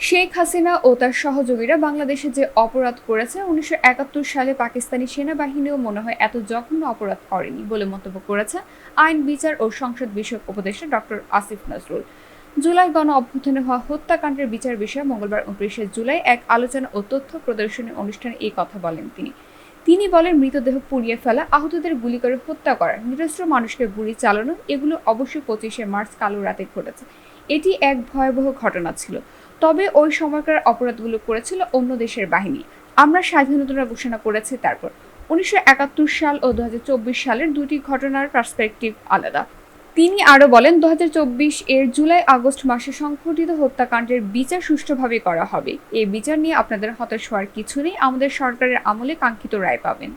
শেখ হাসিনা ও তার সহযোগীরা বাংলাদেশে যে অপরাধ করেছে, উনিশশো একাত্তর সালে পাকিস্তানি সেনাবাহিনীও মনে হয় এত জঘন্য অপরাধ করেনি বলে মন্তব্য করেছে আইন, বিচার ও সংসদ বিষয়ক উপদেষ্টা ডক্টর আসিফ নজরুল। জুলাই গণ অভ্যুত্থানে হওয়া হত্যাকাণ্ডের বিচার বিষয়ে মঙ্গলবার উনত্রিশে জুলাই এক আলোচনা ও তথ্য প্রদর্শনী অনুষ্ঠানে এই কথা বলেন তিনি। তিনি বলেন, মৃতদেহ পুড়িয়ে ফেলা, আহতদের গুলি করে হত্যা করা, নিরস্ত্র মানুষকে গুলি চালানো, এগুলো অবশ্যই পঁচিশে মার্চ কালো রাতে ঘটেছে। এটি এক ভয়াবহ ঘটনা ছিল। তবে ওই সময়কার অপরাধগুলো করেছিল অন্য দেশের বাহিনী। আমরা স্বাধীনতা ঘোষণা করেছি তারপর। উনিশশো একাত্তর সাল ও দুহাজার চব্বিশ সালের দুটি ঘটনার পার্সপেক্টিভ আলাদা। তিনি আরও বলেন দু হাজার চব্বিশ এর জুলাই আগস্ট মাসে সংঘটিত হত্যাকাণ্ডের বিচার সুষ্ঠুভাবে করা হবে। এই বিচার নিয়ে আপনাদের হতাশ হওয়ার কিছু নেই। আমাদের সরকারের আমলে কাঙ্ক্ষিত রায় পাবেন।